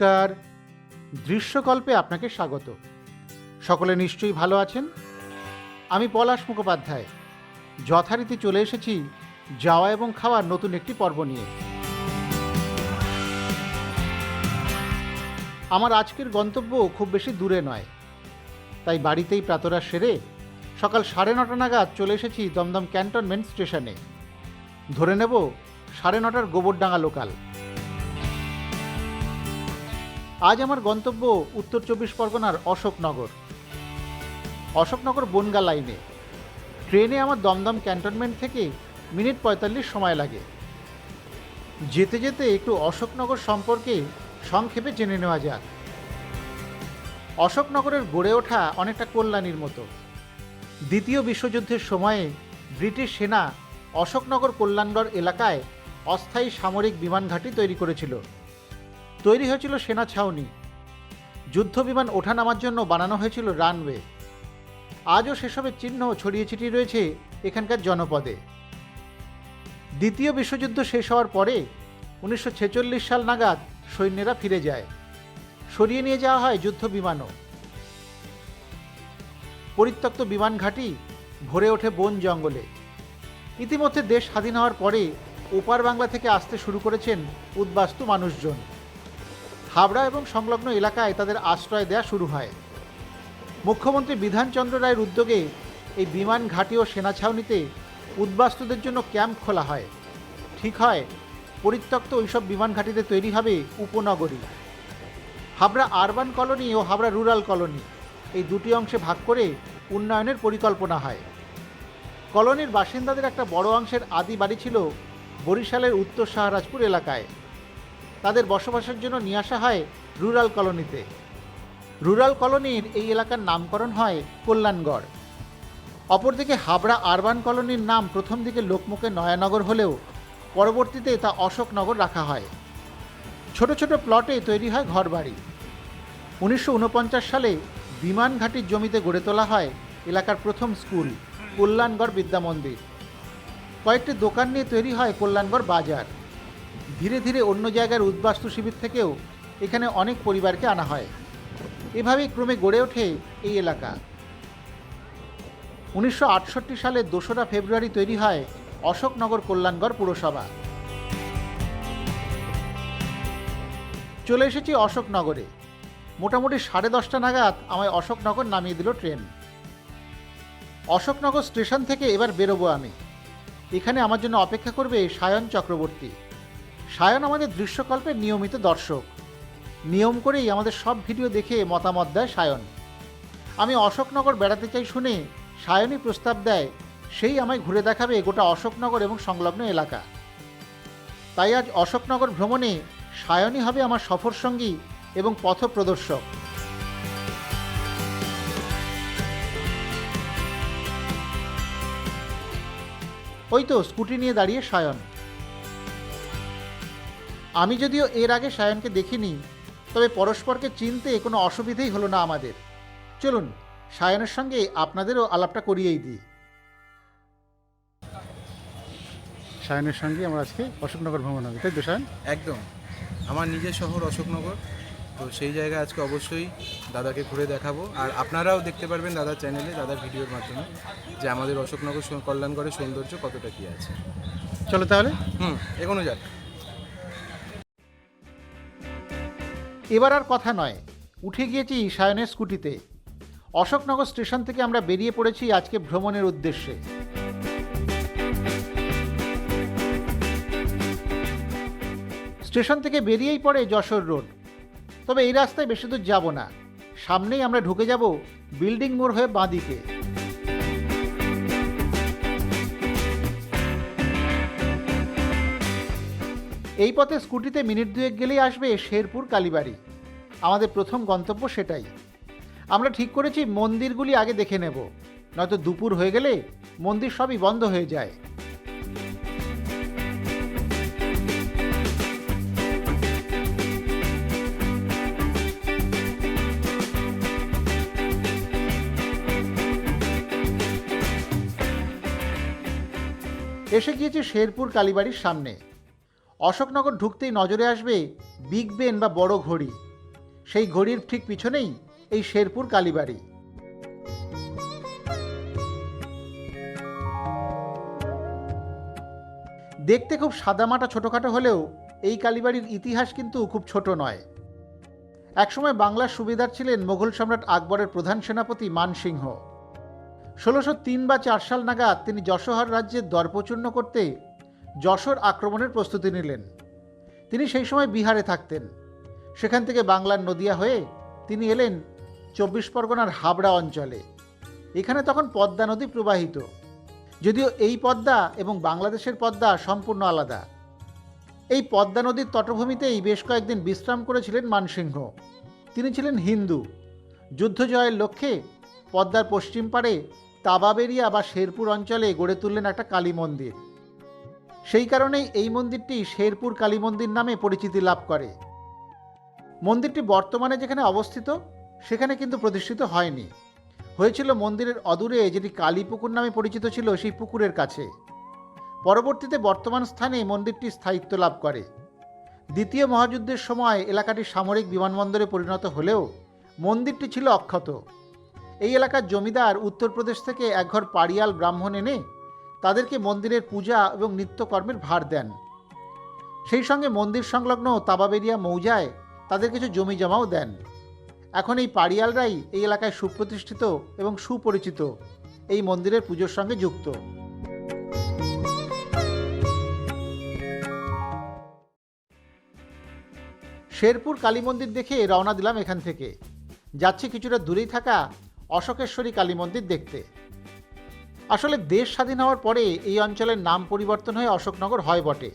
নমস্কার। দৃশ্যকল্পে আপনাকে স্বাগত। সকলে নিশ্চয়ই ভালো আছেন? আমি পলাশ মুখোপাধ্যায়। যথারীতি চলে এসেছি যাওয়া এবং খাওয়ার নতুন একটি পর্ব নিয়ে। আমার আজকের গন্তব্য খুব বেশি দূরে নয়। তাই বাড়িতেই প্রাতরা সেরে সকাল সাড়ে নটা নাগাদ চলে এসেছি দমদম ক্যান্টনমেন্ট স্টেশনে। ধরে নেব সাড়ে নটার গোবরডাঙ্গা লোকাল। আজ আমার গন্তব্য উত্তর চব্বিশ পরগনার অশোকনগর। অশোকনগর বনগা লাইনে। ট্রেনে আমার দমদম ক্যান্টনমেন্ট থেকে মিনিট পঁয়তাল্লিশ সময় লাগে। যেতে যেতে একটু অশোকনগর সম্পর্কে সংক্ষেপে জেনে নেওয়া যাক। অশোকনগরের গড়ে ওঠা অনেকটা কল্যাণীর মতো। দ্বিতীয় বিশ্বযুদ্ধের সময়ে ব্রিটিশ সেনা অশোকনগর কল্যাণগড় এলাকায় অস্থায়ী সামরিক বিমান ঘাঁটি তৈরি করেছিল। তৈরি হয়েছিল সেনা ছাউনি। যুদ্ধ বিমান ওঠানামার জন্য বানানো হয়েছিল রানওয়ে। আজও সেসবের চিহ্ন ছড়িয়ে ছিটিয়ে রয়েছে এখানকার জনপদে। দ্বিতীয় বিশ্বযুদ্ধ শেষ হওয়ার পরে উনিশশো ছেচল্লিশ সাল নাগাদ সৈন্যরা ফিরে যায়। সরিয়ে নিয়ে যাওয়া হয় যুদ্ধ বিমানও। পরিত্যক্ত বিমান ঘাঁটি ভরে ওঠে বন জঙ্গলে। ইতিমধ্যে দেশ স্বাধীন হওয়ার পরে ওপার বাংলা থেকে আসতে শুরু করেছেন উদ্বাস্তু মানুষজন। হাবড়া এবং সংলগ্ন এলাকায় তাদের আশ্রয় দেওয়া শুরু হয়। মুখ্যমন্ত্রী বিধানচন্দ্র রায়ের উদ্যোগে এই বিমান ঘাঁটি ও সেনা ছাউনিতে উদ্বাস্তুদের জন্য ক্যাম্প খোলা হয়। ঠিক হয়, পরিত্যক্ত ওইসব বিমান ঘাঁটিতে তৈরি হবে উপনগরী। হাবড়া আরবান কলোনি ও হাবড়া রুরাল কলোনি এই দুটি অংশে ভাগ করে উন্নয়নের পরিকল্পনা হয়। কলোনির বাসিন্দাদের একটা বড় অংশের আদি বাড়ি ছিল বরিশালের উত্তর শাহরাজপুর এলাকায়। তাদের বসবাসের জন্য নিয়ে আসা হয় রুরাল কলোনিতে। রুরাল কলোনির এই এলাকার নামকরণ হয় কল্যাণগড়। অপরদিকে হাবড়া আরবান কলোনির নাম প্রথম দিকে লোকমুখে নয়ানগর হলেও পরবর্তীতে তা অশোকনগর রাখা হয়। ছোট ছোট প্লটে তৈরি হয় ঘরবাড়ি। উনিশশো উনপঞ্চাশ সালে বিমান ঘাটির জমিতে গড়ে তোলা হয় এলাকার প্রথম স্কুল, কল্যাণগড় বিদ্যা মন্দির। কয়েকটি দোকান নিয়ে তৈরি হয় কল্যাণগড় বাজার। ধীরে ধীরে অন্য জায়গার উদ্বাস্তু শিবির থেকেও এখানে অনেক পরিবারকে আনা হয়। এভাবেই ক্রমে গড়ে ওঠে এই এলাকা। উনিশশো সালের দোসরা ফেব্রুয়ারি তৈরি হয় অশোকনগর কল্যাণগড় পুরসভা। চলে এসেছি অশোকনগরে। মোটামুটি সাড়ে দশটা নাগাদ আমায় অশোকনগর নামিয়ে দিল ট্রেন। অশোকনগর স্টেশন থেকে এবার বেরোবো আমি। এখানে আমার জন্য অপেক্ষা করবে সায়ন চক্রবর্তী। সায়ন আমাদের দৃশ্যকল্পের নিয়মিত দর্শক। নিয়ম করেই আমাদের সব ভিডিও দেখে মতামত দেয় সায়ন। আমি অশোকনগর বেড়াতে চাই শুনে সায়নই প্রস্তাব দেয়, সেই আমায় ঘুরে দেখাবে গোটা অশোকনগর এবং সংলগ্ন এলাকা। তাই আজ অশোকনগর ভ্রমণে সায়নই হবে আমার সফর সঙ্গী এবং পথ প্রদর্শক। ওই তো স্কুটি নিয়ে দাঁড়িয়ে সায়ন। আমি যদিও এর আগে সায়নকে দেখিনি তবে পরস্পরকে চিনতে কোনো অসুবিধেই হলো না আমাদের। চলুন সায়নের সঙ্গে আপনাদেরও আলাপটা করিয়েই দিই। সায়নের সঙ্গে আমরা আজকে অশোকনগর ভ্রমণ হবে তাই তো সায়ন? একদম। আমার নিজের শহর অশোকনগর তো সেই জায়গায় আজকে অবশ্যই দাদাকে ঘুরে দেখাবো। আর আপনারাও দেখতে পারবেন দাদার চ্যানেলে দাদার ভিডিওর মাধ্যমে যে আমাদের অশোকনগর কল্যাণগড়ের সৌন্দর্য কতটা কী আছে। চলো তাহলে। হুম এগোনো যাক। এবার আর কথা নয়। উঠে গিয়েছি সায়নের স্কুটিতে। অশোকনগর স্টেশন থেকে আমরা বেরিয়ে পড়েছি আজকে ভ্রমণের উদ্দেশ্যে। স্টেশন থেকে বেরিয়েই পড়ে যশোর রোড। তবে এই রাস্তায় বেশি দূর যাব না। সামনেই আমরা ঢুকে যাব বিল্ডিং মোড় হয়ে বাঁদিকে। এই পথে স্কুটিতে মিনিট দুয়েক গেলেই আসবে শেরপুর কালীবাড়ি। আমাদের প্রথম গন্তব্য সেটাই। আমরা ঠিক করেছি মন্দিরগুলি আগে দেখে নেব। নয়তো দুপুর হয়ে গেলে মন্দির সবই বন্ধ হয়ে যায়। এসে গিয়েছি শেরপুর কালীবাড়ির সামনে। অশোকনগর ঢুকতেই নজরে আসবে বিগ বেন বা বড় ঘড়ি। সেই ঘড়ির ঠিক পিছনেই এই শেরপুর কালীবাড়ি। দেখতে খুব সাদামাটা ছোটোখাটো হলেও এই কালীবাড়ির ইতিহাস কিন্তু খুব ছোট নয়। একসময় বাংলার সুবিধার ছিলেন মোগল সম্রাট আকবরের প্রধান সেনাপতি মানসিংহ ষোলোশো তিন বা চার সাল নাগাদ তিনি যশোহর রাজ্যের দর্পচূর্ণ করতে যশোর আক্রমণের প্রস্তুতি নিলেন। তিনি সেই সময় বিহারে থাকতেন। সেখান থেকে বাংলার নদিয়া হয়ে তিনি এলেন চব্বিশ পরগনার হাবড়া অঞ্চলে। এখানে তখন পদ্মা নদী প্রবাহিত। যদিও এই পদ্মা এবং বাংলাদেশের পদ্মা সম্পূর্ণ আলাদা। এই পদ্মা নদীর তটভূমিতেই বেশ কয়েকদিন বিশ্রাম করেছিলেন মানসিংহ। তিনি ছিলেন হিন্দু। যুদ্ধ জয়ের লক্ষ্যে পদ্মার পশ্চিম পাড়ে তাবাবেরিয়া বা শেরপুর অঞ্চলে গড়ে তুললেন একটা কালী মন্দির। সেই কারণেই এই মন্দিরটি শেরপুর কালী মন্দির নামে পরিচিতি লাভ করে। মন্দিরটি বর্তমানে যেখানে অবস্থিত, সেখানে কিন্তু প্রতিষ্ঠিত হয়নি। হয়েছিল মন্দিরের অদূরে যেটি কালী পুকুর নামে পরিচিত ছিল সেই পুকুরের কাছে। পরবর্তীতে বর্তমান স্থানে মন্দিরটি স্থায়িত্ব লাভ করে। দ্বিতীয় মহাযুদ্ধের সময় এলাকাটি সামরিক বিমানবন্দরে পরিণত হলেও মন্দিরটি ছিল অক্ষত। এই এলাকার জমিদার উত্তরপ্রদেশ থেকে একঘর পাড়িয়াল ব্রাহ্মণ এনে তাদেরকে মন্দিরের পূজা এবং নিত্যকর্মের ভার দেন। সেই সঙ্গে মন্দির সংলগ্ন তাবাবেরিয়া মৌজায় তাদের কিছু জমি জমাও দেন। এখন এই পাড়িয়ালরাই এই এলাকায় সুপ্রতিষ্ঠিত এবং সুপরিচিত। এই মন্দিরের পুজোর সঙ্গে যুক্ত। শেরপুর কালী মন্দির দেখে রওনা দিলাম এখান থেকে। যাচ্ছি কিছুটা দূরেই থাকা অশোকেশ্বরী কালী মন্দির দেখতে। আসলে দেশ স্বাধীন হওয়ার পরে এই অঞ্চলের নাম পরিবর্তন হয়ে অশোকনগর হয় বটে।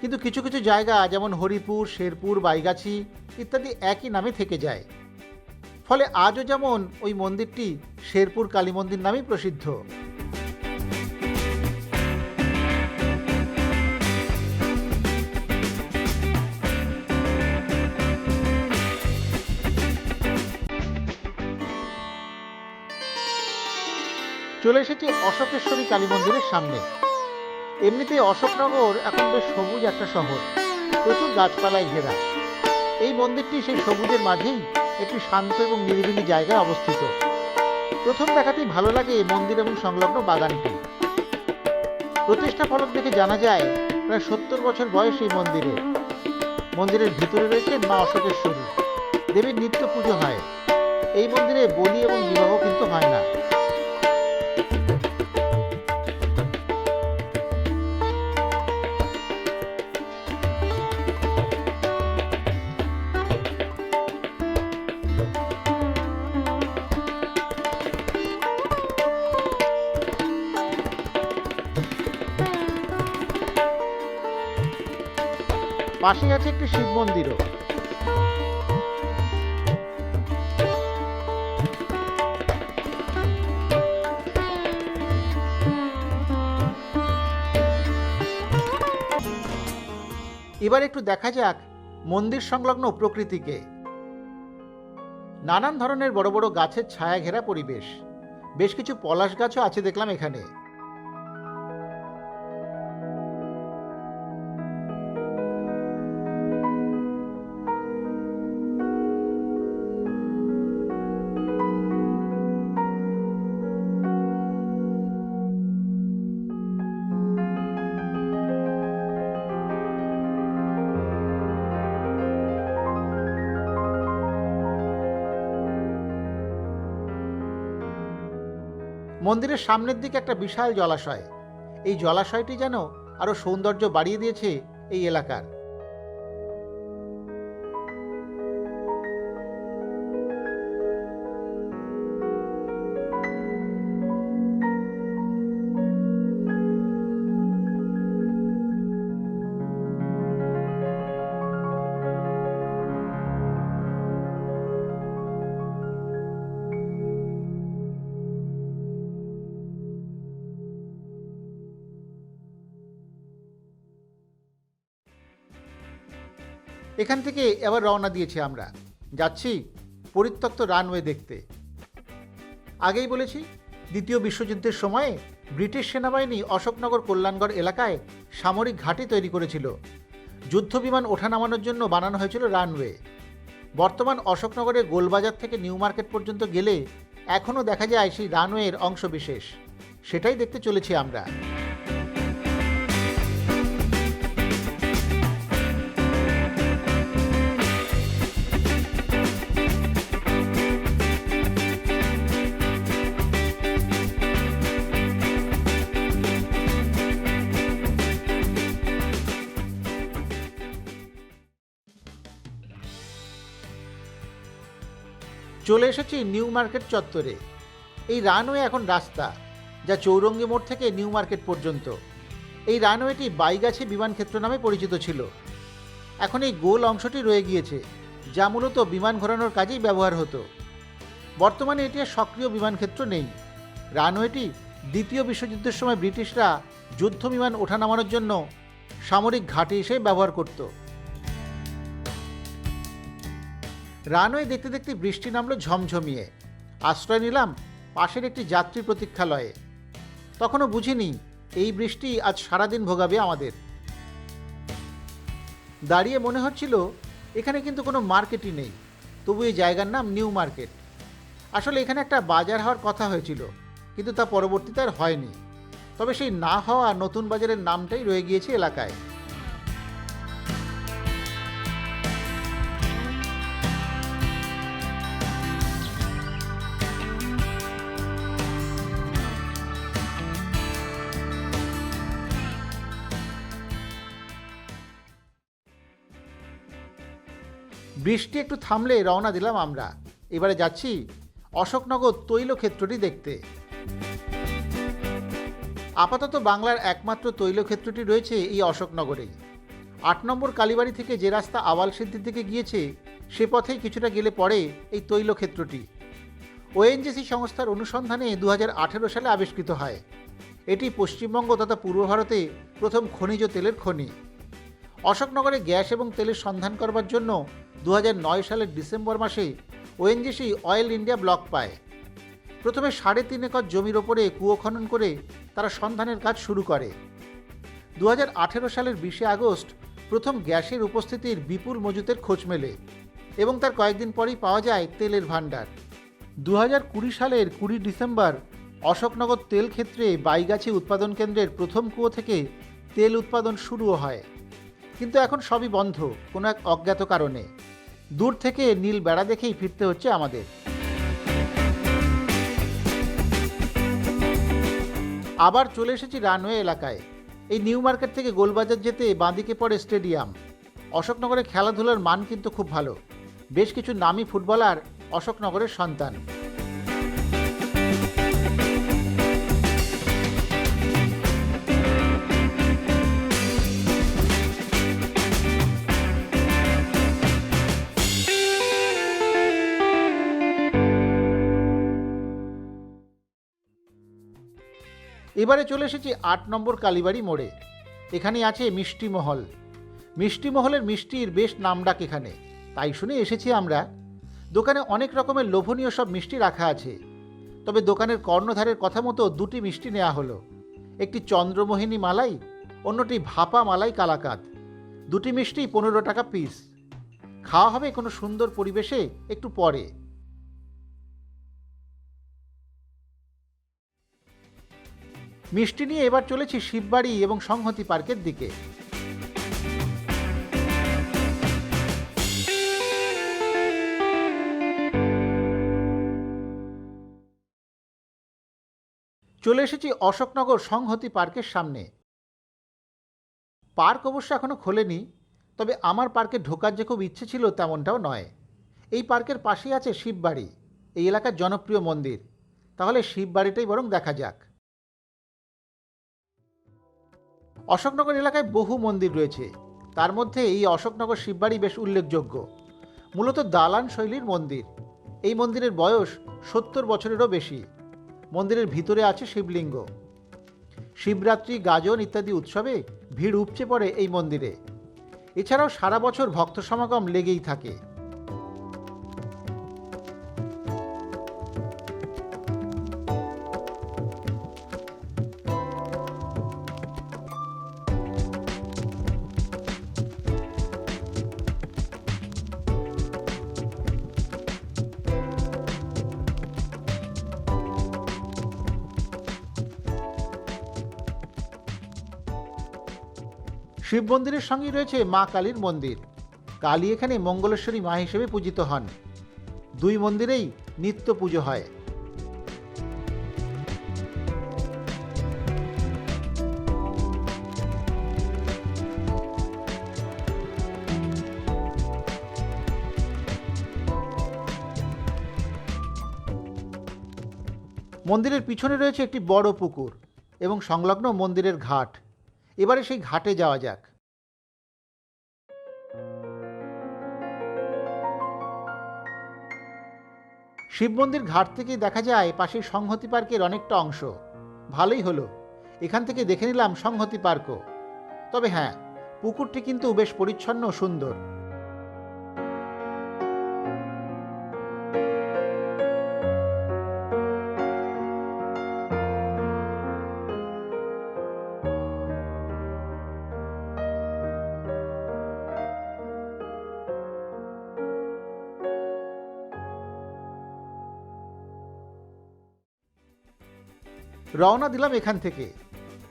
কিন্তু কিছু কিছু জায়গা, যেমন হরিপুর, শেরপুর, বাইগাছি ইত্যাদি একই নামে থেকে যায়। ফলে আজও যেমন ওই মন্দিরটি শেরপুর কালী মন্দির নামেই প্রসিদ্ধ। চলে এসেছি অশোকেশ্বরী কালী মন্দিরের সামনে। এমনিতে অশোকনগর এখন বেশ সবুজ একটা শহর, প্রচুর গাছপালায় ঘেরা। এই মন্দিরটি সেই সবুজের মাঝেই একটি শান্ত এবং নিরিবিলি জায়গায় অবস্থিত। প্রথম দেখাতেই ভালো লাগে এই মন্দির এবং সংলগ্ন বাগানটি। প্রতিষ্ঠা ফলক দেখে জানা যায়, প্রায় সত্তর বছর বয়স এই মন্দিরে। মন্দিরের ভিতরে রয়েছে মা অশোকেশ্বরী। দেবীর নিত্য পুজো হয়। এই মন্দিরে বলি এবং বিবাহ কিন্তু হয় না। পাশেই আছে একটি শিব মন্দিরও। এবার একটু দেখা যাক মন্দির সংলগ্ন প্রকৃতিকে। নানান ধরনের বড় বড় গাছের ছায়া ঘেরা পরিবেশ। বেশ কিছু পলাশ গাছও আছে দেখলাম এখানে। মন্দিরের সামনের দিকে একটা বিশাল জলাশয়। এই জলাশয়টি যেন আরও সৌন্দর্য বাড়িয়ে দিয়েছে এই এলাকার। এখান থেকে এবার রওনা দিয়েছি আমরা। যাচ্ছি পরিত্যক্ত রানওয়ে দেখতে। আগেই বলেছি, দ্বিতীয় বিশ্বযুদ্ধের সময়ে ব্রিটিশ সেনাবাহিনী অশোকনগর কল্যাণগড় এলাকায় সামরিক ঘাঁটি তৈরি করেছিল। যুদ্ধবিমান ওঠা নামানোর জন্য বানানো হয়েছিল রানওয়ে। বর্তমান অশোকনগরের গোলবাজার থেকে নিউ মার্কেট পর্যন্ত গেলে এখনও দেখা যায় সেই রানওয়ের অংশ বিশেষ সেটাই দেখতে চলেছি আমরা। চলে এসেছি নিউ মার্কেট চত্বরে। এই রানওয়ে এখন রাস্তা, যা চৌরঙ্গি মোড় থেকে নিউ মার্কেট পর্যন্ত। এই রানওয়েটি বাইগাছি বিমান ক্ষেত্র নামে পরিচিত ছিল। এখন এই গোল অংশটি রয়ে গিয়েছে, যা মূলত বিমান ঘোরানোর কাজেই ব্যবহার হতো। বর্তমানে এটি আর সক্রিয় বিমান ক্ষেত্র নেই। রানওয়েটি দ্বিতীয় বিশ্বযুদ্ধের সময় ব্রিটিশরা যুদ্ধ বিমান ওঠা নামানোর জন্য সামরিক ঘাঁটি হিসেবে ব্যবহার করতো। রানওয়ে দেখতে দেখতে বৃষ্টি নামলো ঝমঝমিয়ে। আশ্রয় নিলাম পাশের একটি যাত্রী প্রতীক্ষালয়ে। তখনও বুঝিনি, এই বৃষ্টি আজ সারাদিন ভোগাবে আমাদের। দাঁড়িয়ে মনে হচ্ছিল, এখানে কিন্তু কোনো মার্কেটই নেই, তবু এই জায়গার নাম নিউ মার্কেট। আসলে এখানে একটা বাজার হওয়ার কথা হয়েছিল, কিন্তু তা পরবর্তীতে আর হয়নি। তবে সেই না হওয়া নতুন বাজারের নামটাই রয়ে গিয়েছে এলাকায়। বৃষ্টি একটু থামলে রওনা দিলাম আমরা। এবারে যাচ্ছি অশোকনগর তৈলক্ষেত্রটি দেখতে। আপাতত বাংলার একমাত্র তৈলক্ষেত্রটি রয়েছে এই অশোকনগরেই আট নম্বর কালীবাড়ি থেকে যে রাস্তা আওয়াল সিদ্ধির দিকে গিয়েছে, সে পথেই কিছুটা গেলে পড়ে এই তৈলক্ষেত্রটি। ওএনজিসি সংস্থার অনুসন্ধানে দু হাজার আঠেরো সালে আবিষ্কৃত হয়। এটি পশ্চিমবঙ্গ তথা পূর্ব ভারতে প্রথম খনিজ তেলের খনি। অশোকনগরে গ্যাস এবং তেলের সন্ধান করবার জন্য দু হাজার নয় সালের ডিসেম্বর মাসে ওএনজিসি অয়েল ইন্ডিয়া ব্লক পায়। প্রথমে সাড়ে তিন একর জমির ওপরে কুয়ো খনন করে তারা সন্ধানের কাজ শুরু করে। দু হাজার আঠেরো সালের বিশে আগস্ট প্রথম গ্যাসের উপস্থিতির বিপুল মজুতের খোঁজ মেলে এবং তার কয়েকদিন পরেই পাওয়া যায় তেলের ভাণ্ডার। দু কুড়ি সালের কুড়ি ডিসেম্বর অশোকনগর তেল ক্ষেত্রে বাইগাছি উৎপাদন কেন্দ্রের প্রথম কুয়ো থেকে তেল উৎপাদন শুরুও হয়। কিন্তু এখন সবই বন্ধ, কোনো এক অজ্ঞাত কারণে। দূর থেকে নীল বেড়া দেখেই ফিরতে হচ্ছে আমাদের। আবার চলে এসেছি রানওয়ে এলাকায়। এই নিউ মার্কেট থেকে গোলবাজার যেতে বাঁদিকে পড়ে স্টেডিয়াম। অশোকনগরে খেলাধুলার মান কিন্তু খুব ভালো। বেশ কিছু নামী ফুটবলার অশোকনগরের সন্তান। এবারে চলে এসেছি আট নম্বর কালীবাড়ি মোড়ে। এখানে আছে মিষ্টি মহল। মিষ্টি মহলের মিষ্টির বেশ নামডাক এখানে। তাই শুনে এসেছি আমরা, দোকানে অনেক রকমের লোভনীয় সব মিষ্টি রাখা আছে। তবে দোকানের কর্ণধারের কথা মতো দুটি মিষ্টি নেওয়া হলো। একটি চন্দ্রমোহিনী মালাই, অন্যটি ভাপা মালাই কালাকাত। দুটি মিষ্টি পনেরো টাকা পিস। খাওয়া হবে কোনো সুন্দর পরিবেশে একটু পরে। মিষ্টি নিয়ে এবার চলেছি শিববাড়ি এবং সংহতি পার্কের দিকে। চলে এসেছি অশোকনগর সংহতি পার্কের সামনে। পার্ক অবশ্য এখনও খোলেনি, তবে আমার পার্কে ঢোকার যে খুব ইচ্ছে ছিল তেমনটাও নয়। এই পার্কের পাশেই আছে শিববাড়ি, এই এলাকার জনপ্রিয় মন্দির। তাহলে শিববাড়িটাই বরং দেখা যাক। অশোকনগর এলাকায় বহু মন্দির রয়েছে। তার মধ্যে এই অশোকনগর শিববাড়ি বেশ উল্লেখযোগ্য। মূলত দালান শৈলীর মন্দির। এই মন্দিরের বয়স সত্তর বছরেরও বেশি। মন্দিরের ভিতরে আছে শিবলিঙ্গ। শিবরাত্রি, গাজন ইত্যাদি উৎসবে ভিড় উপচে পড়ে এই মন্দিরে। এছাড়াও সারা বছর ভক্ত সমাগম লেগেই থাকে। শিব মন্দিরের সঙ্গেই রয়েছে মা কালীর মন্দির। কালী এখানে মঙ্গলেশ্বরী মা হিসেবে পূজিত হন। দুই মন্দিরেই নিত্য পুজো হয়। মন্দিরের পিছনে রয়েছে একটি বড় পুকুর এবং সংলগ্ন মন্দিরের ঘাট। এবারে সেই ঘাটে যাওয়া যাক। শিব মন্দির ঘাট থেকে দেখা যায় পাশের সংহতি পার্কের অনেকটা অংশ। ভালোই হলো। এখান থেকে দেখে নিলাম সংহতি পার্কও। তবে হ্যাঁ পুকুরটি কিন্তু বেশ পরিচ্ছন্ন সুন্দর। রওনা দিলাম এখান থেকে।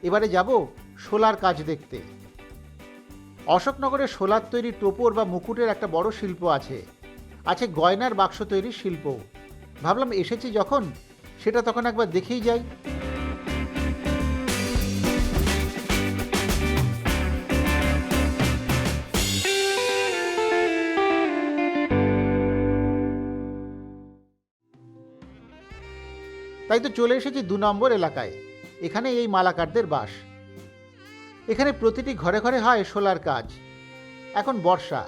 এবারে যাব শোলার কাজ দেখতে। অশোকনগরে শোলার তৈরি টোপর বা মুকুটের একটা বড় শিল্প আছে। আছে গয়নার বাক্স তৈরির শিল্প ভাবলাম এসেছি যখন, সেটা তখন একবার দেখেই যাই। তাই তো চলে এসেছি দু নম্বর এলাকায়। এখানে এই মালাকারদের বাস। এখানে প্রতিটি ঘরে ঘরে হয় শোলার কাজ। এখন বর্ষা।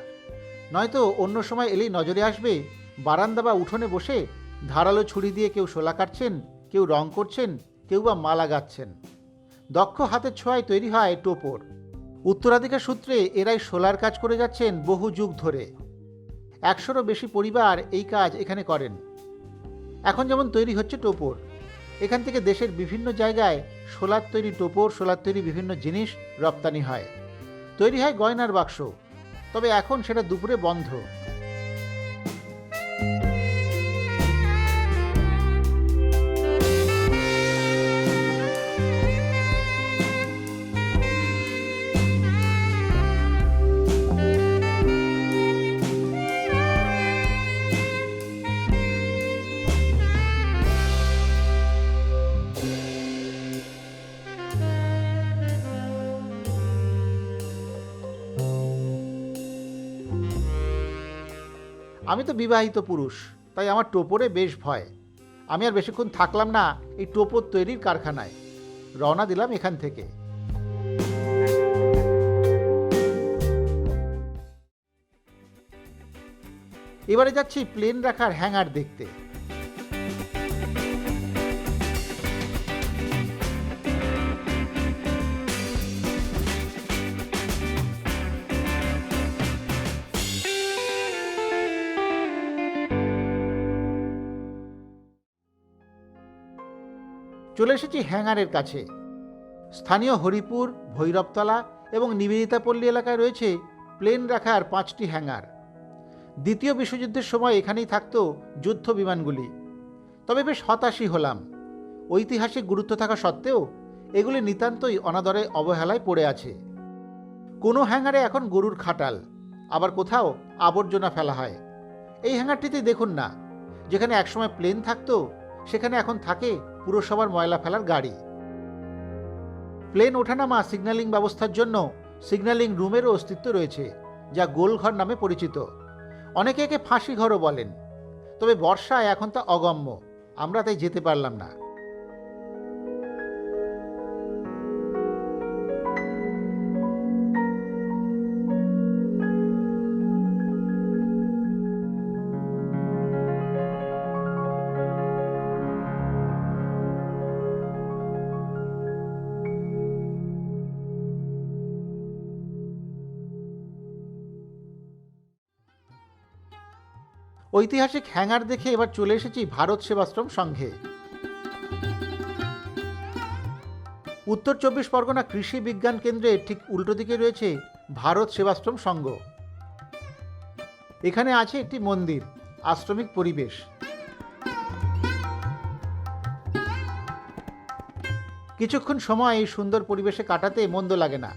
নয়তো অন্য সময় এলেই নজরে আসবে, বারান্দা বা উঠোনে বসে ধারালো ছুরি দিয়ে কেউ শোলা কাটছেন, কেউ রং করছেন, কেউ বা মালা গাচ্ছেন দক্ষ হাতের ছোঁয়ায় তৈরি হয় টোপর। উত্তরাধিকার সূত্রে এরাই শোলার কাজ করে যাচ্ছেন বহু যুগ ধরে। একশোরও বেশি পরিবার এই কাজ এখানে করেন। এখন যেমন তৈরি হচ্ছে টোপর এখান থেকে দেশের বিভিন্ন জায়গায় সোলার তৈরি টোপর, সোলার তৈরি বিভিন্ন জিনিস রপ্তানি হয়। তৈরি হয় গয়নার বাক্স। তবে এখন সেটা দুপুরে বন্ধ। আমি তো বিবাহিত পুরুষ, তাই আমার টোপরে বেশ ভয়। আমি আর বেশিক্ষণ থাকলাম না এই টোপর তৈরির কারখানায়। রওনা দিলাম এখান থেকে। এবারে যাচ্ছি প্লেন রাখার হ্যাঙ্গার দেখতে। চলে এসেছি হ্যাঙ্গারের কাছে। স্থানীয় হরিপুর, ভৈরবতলা এবং নিবেদিতাপল্লী এলাকায় রয়েছে প্লেন রাখার পাঁচটি হ্যাঙ্গার। দ্বিতীয় বিশ্বযুদ্ধের সময় এখানেই থাকতো যুদ্ধ বিমানগুলি। তবে বেশ হতাশই হলাম। ঐতিহাসিক গুরুত্ব থাকা সত্ত্বেও এগুলি নিতান্তই অনাদরে অবহেলায় পড়ে আছে। কোনো হ্যাঙ্গারে এখন গরুর খাটাল, আবার কোথাও আবর্জনা ফেলা হয়। এই হ্যাঙ্গারটিতে দেখুন না, যেখানে একসময় প্লেন থাকতো সেখানে এখন থাকে পুরসভার ময়লা ফেলার গাড়ি। প্লেন ওঠানামা সিগন্যালিং ব্যবস্থার জন্য সিগন্যালিং রুমেরও অস্তিত্ব রয়েছে, যা গোলঘর নামে পরিচিত। অনেকে একে ফাঁসি ঘরও বলেন। তবে বর্ষায় এখন তা অগম্য, আমরা তাই যেতে পারলাম না। ঐতিহাসিক হ্যাঙ্গার দেখে এবার চলে এসেছি ভারত সেবাশ্রম সংঘে। উত্তর চব্বিশ পরগনা কৃষি বিজ্ঞান কেন্দ্রের ঠিক উল্টো দিকে রয়েছে ভারত সেবাশ্রম সংঘ। এখানে আছে একটি মন্দির, আশ্রমিক পরিবেশ। কিছুক্ষণ সময় এই সুন্দর পরিবেশে কাটাতে মন্দ লাগে না।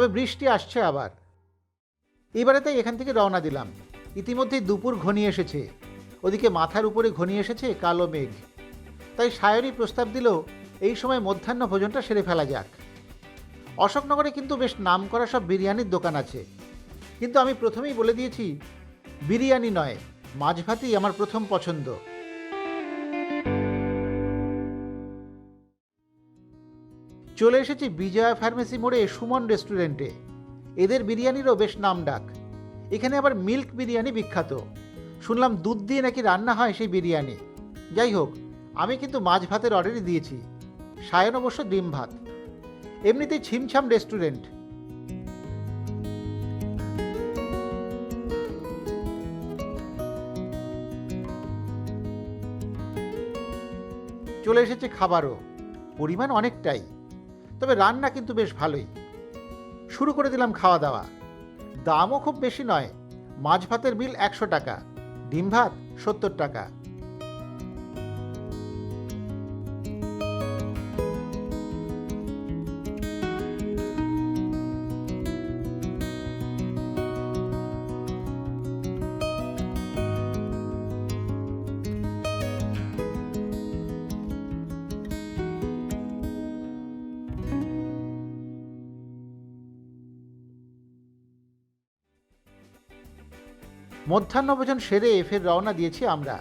তবে বৃষ্টি আসছে আবার। এবারে তাই এখান থেকে রওনা দিলাম। ইতিমধ্যেই দুপুর ঘনিয়ে এসেছে। ওদিকে মাথার উপরে ঘনিয়ে এসেছে কালো মেঘ। তাই সায়রী প্রস্তাব দিল, এই সময় মধ্যাহ্ন ভোজনটা সেরে ফেলা যাক। অশোকনগরে কিন্তু বেশ নাম করা সব বিরিয়ানির দোকান আছে। কিন্তু আমি প্রথমেই বলে দিয়েছি, বিরিয়ানি নয়, মাছ ভাতই আমার প্রথম পছন্দ। চলে এসেছি বিজয়া ফার্মেসি মোড়ে সুমন রেস্টুরেন্টে। এদের বিরিয়ানিরও বেশ নাম ডাক এখানে আবার মিল্ক বিরিয়ানি বিখ্যাত। শুনলাম দুধ দিয়ে নাকি রান্না হয় সেই বিরিয়ানি। যাই হোক, আমি কিন্তু মাছ ভাতের অর্ডারই দিয়েছি। সায়ন অবশ্য ডিম ভাত। এমনিতেই ছিমছাম রেস্টুরেন্ট। চলে এসেছে খাবারও। পরিমাণ অনেকটাই। তবে রান্না কিন্তু বেশ ভালোই। শুরু করে দিলাম খাওয়া দাওয়া দামও খুব বেশি নয়, মাছ ভাতের বিল একশো টাকা, ডিম ভাত সত্তর টাকা। মধ্যাহ্নভোজন সেরে ফের রওনা দিয়েছি আমরা।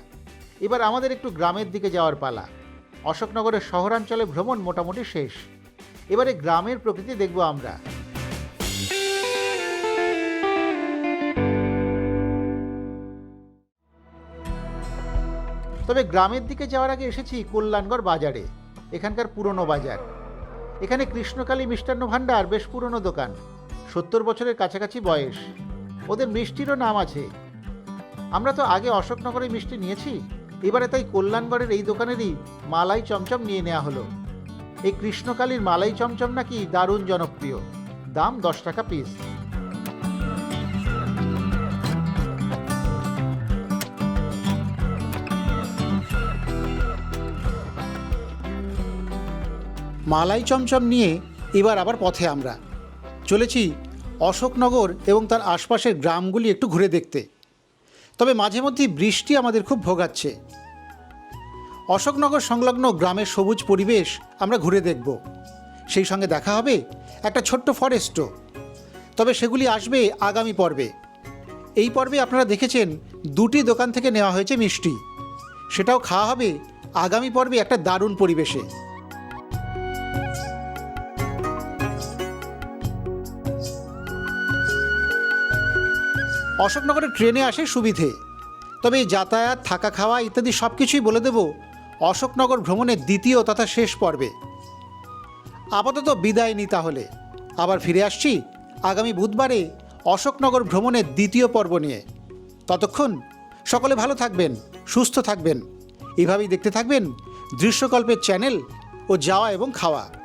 এবার আমাদের একটু গ্রামের দিকে যাওয়ার পালা। অশোকনগরের শহরাঞ্চলে ভ্রমণ মোটামুটি শেষ। এবারে গ্রামের প্রকৃতি দেখব আমরা। তবে গ্রামের দিকে যাওয়ার আগে এসেছি কল্যাণগড় বাজারে, এখানকার পুরনো বাজার। এখানে কৃষ্ণকালী মিষ্টান্ন ভাণ্ডার, বেশ পুরনো দোকান, সত্তর বছরের কাছাকাছি বয়স। ওদের মিষ্টিরও নাম আছে। আমরা তো আগে অশোকনগরে মিষ্টি নিয়েছি। এবারে তাই কল্যাণগড়ের এই দোকানেরই মালাই চমচম নিয়ে নেওয়া হলো। এই কৃষ্ণকালীর মালাই চমচম নাকি দারুণ জনপ্রিয়। দাম দশ টাকা পিস মালাই চমচম নিয়ে এবার আবার পথে আমরা। চলেছি অশোকনগর এবং তার আশপাশের গ্রামগুলি একটু ঘুরে দেখতে। তবে মাঝে মধ্যেই বৃষ্টি আমাদের খুব ভোগাচ্ছে। অশোকনগর সংলগ্ন গ্রামের সবুজ পরিবেশ আমরা ঘুরে দেখব। সেই সঙ্গে দেখা হবে একটা ছোট্ট ফরেস্টও। তবে সেগুলি আসবে আগামী পর্বে। এই পর্বে আপনারা দেখেছেন দুটি দোকান থেকে নেওয়া হয়েছে মিষ্টি। সেটাও খাওয়া হবে আগামী পর্বে একটা দারুণ পরিবেশে। অশোকনগরে ট্রেনে আসে সুবিধে। তবে যাতায়াত, থাকা খাওয়া ইত্যাদি সব কিছুই বলে দেব অশোকনগর ভ্রমণের দ্বিতীয় তথা শেষ পর্বে। আপাতত বিদায় নি তাহলে। আবার ফিরে আসছি আগামী বুধবারে অশোকনগর ভ্রমণের দ্বিতীয় পর্ব নিয়ে। ততক্ষণ সকলে ভালো থাকবেন, সুস্থ থাকবেন। এভাবেই দেখতে থাকবেন দৃশ্যকল্পের চ্যানেল ও যাওয়া এবং খাওয়া।